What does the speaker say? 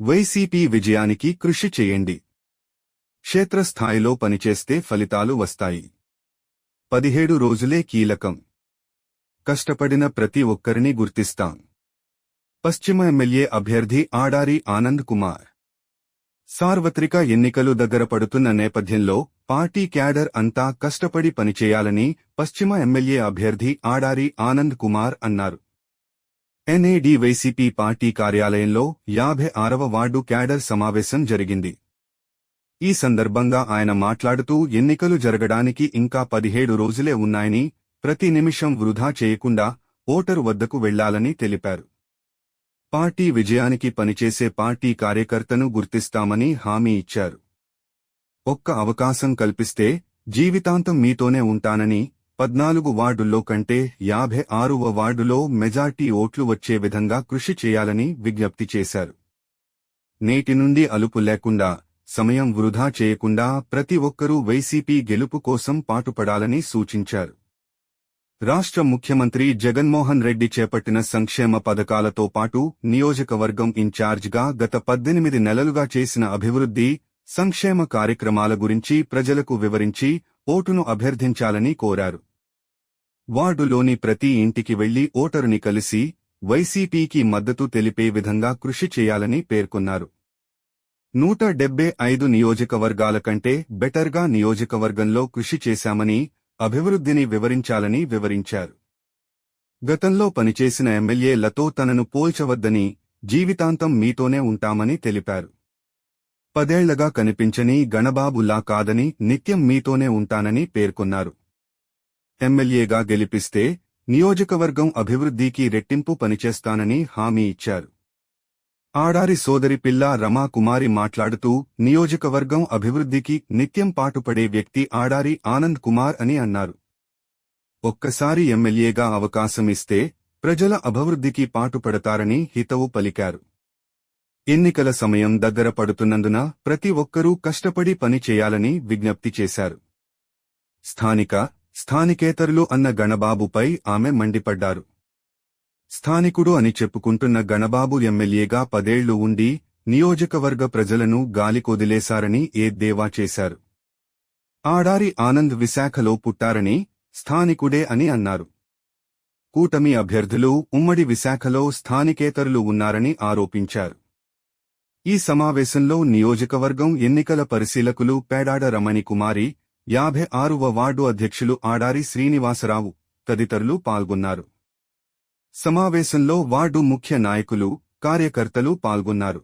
YCP విజయానికి కృషి చేయండి. క్షేత్రస్థాయిలో పనిచేస్తే ఫలితాలు వస్తాయి. పదిహేడు రోజులే కీలకం. కష్టపడిన ప్రతి ఒక్కరిని గుర్తిస్తాం. పశ్చిమ ఎమ్మెల్యే అభ్యర్థి ఆడారి ఆనంద్ కుమార్. సార్వత్రిక ఎన్నికలు దగ్గర పడుతున్న నేపథ్యంలో పార్టీ క్యాడర్ అంతా కష్టపడి పనిచేయాలని పశ్చిమ ఎమ్మెల్యే అభ్యర్థి ఆడారి ఆనంద్ కుమార్ అన్నారు. ఎన్ఏడి వైసీపీ పార్టీ కార్యాలయంలో యాభై ఆరవ వార్డు క్యాడర్ సమావేశం జరిగింది. ఈ సందర్భంగా ఆయన మాట్లాడుతూ ఎన్నికలు జరగడానికి ఇంకా పదిహేడు రోజులే ఉన్నాయని ప్రతి నిమిషం వృధా చేయకుండా ఓటరు వద్దకు వెళ్ళాలని తెలిపారు. పార్టీ విజయానికి పనిచేసే పార్టీ కార్యకర్తను గుర్తిస్తామని హామీ ఇచ్చారు. ఒక్క అవకాశం కల్పిస్తే జీవితాంతం మీతోనే ఉంటానని పద్నాలుగు వార్డుల్లో కంటే యాభై ఆరువ వార్డులో మెజార్టీ ఓట్లు వచ్చే విధంగా కృషి చేయాలని విజ్ఞప్తి చేశారు. నేటి నుండి అలుపు లేకుండా సమయం వృధా చేయకుండా ప్రతి ఒక్కరూ వైసీపీ గెలుపు కోసం పాటుపడాలని సూచించారు. రాష్ట్ర ముఖ్యమంత్రి జగన్మోహన్ రెడ్డి చేపట్టిన సంక్షేమ పథకాలతో పాటు నియోజకవర్గం ఇన్ఛార్జ్గా గత పద్దెనిమిది నెలలుగా చేసిన అభివృద్ధి సంక్షేమ కార్యక్రమాల గురించి ప్రజలకు వివరించి ఓటును అభ్యర్థించాలని కోరారు. వార్డులోని ప్రతి ఇంటికి వెళ్ళి ఓటరుని కలిసి వైసీపీకి మద్దతు తెలిపే విధంగా కృషి చేయాలని పేర్కొన్నారు. నూట డెబ్బై ఐదు నియోజకవర్గాల కంటే బెటర్గా నియోజకవర్గంలో కృషి చేశామని అభివృద్ధిని వివరించాలని వివరించారు. గతంలో పనిచేసిన ఎమ్మెల్యేలతో తనను పోల్చవద్దని జీవితాంతం మీతోనే ఉంటామని తెలిపారు. పదేళ్ళగా కనిపించని గణబాబులా కాదని నిత్యం మీతోనే ఉంటానని పేర్కొన్నారు. ఎమ్మెల్యేగా గెలిపిస్తే నియోజకవర్గం అభివృద్ధికి రెట్టింపు పనిచేస్తానని హామీ ఇచ్చారు. ఆడారి సోదరి పిల్ల రమాకుమారి మాట్లాడుతూ నియోజకవర్గం అభివృద్ధికి నిత్యం పాటుపడే వ్యక్తి ఆడారి ఆనంద్ కుమార్ అని అన్నారు. ఒక్కసారి ఎమ్మెల్యేగా అవకాశమిస్తే ప్రజల అభివృద్ధికి పాటుపడతారని హితవు పలికారు. ఎన్నికల సమయం దగ్గర పడుతున్నందున ప్రతి ఒక్కరూ కష్టపడి పని చేయాలని విజ్ఞప్తి చేశారు. స్థానిక స్థానికేతరులు అన్న గణబాబుపై ఆమె మండిపడ్డారు. స్థానికుడు అని చెప్పుకుంటున్న గణబాబు ఎమ్మెల్యేగా పదేళ్ళు ఉండి నియోజకవర్గ ప్రజలను గాలికొదిలేశారని దేవా చేశారు. ఆడారి ఆనంద్ విశాఖలో పుట్టారని స్థానికుడే అని అన్నారు. కూటమి అభ్యర్థులు ఉమ్మడి విశాఖలో స్థానికేతరులు ఉన్నారని ఆరోపించారు. ఈ సమావేశంలో నియోజకవర్గం ఎన్నికల పరిశీలకులు పేడాడ రమణి కుమారి యాభై ఆరువ వార్డు అధ్యక్షులు ఆడారి శ్రీనివాసరావు తదితరులు పాల్గొన్నారు. సమావేశంలో వార్డు ముఖ్య నాయకులు కార్యకర్తలు పాల్గొన్నారు.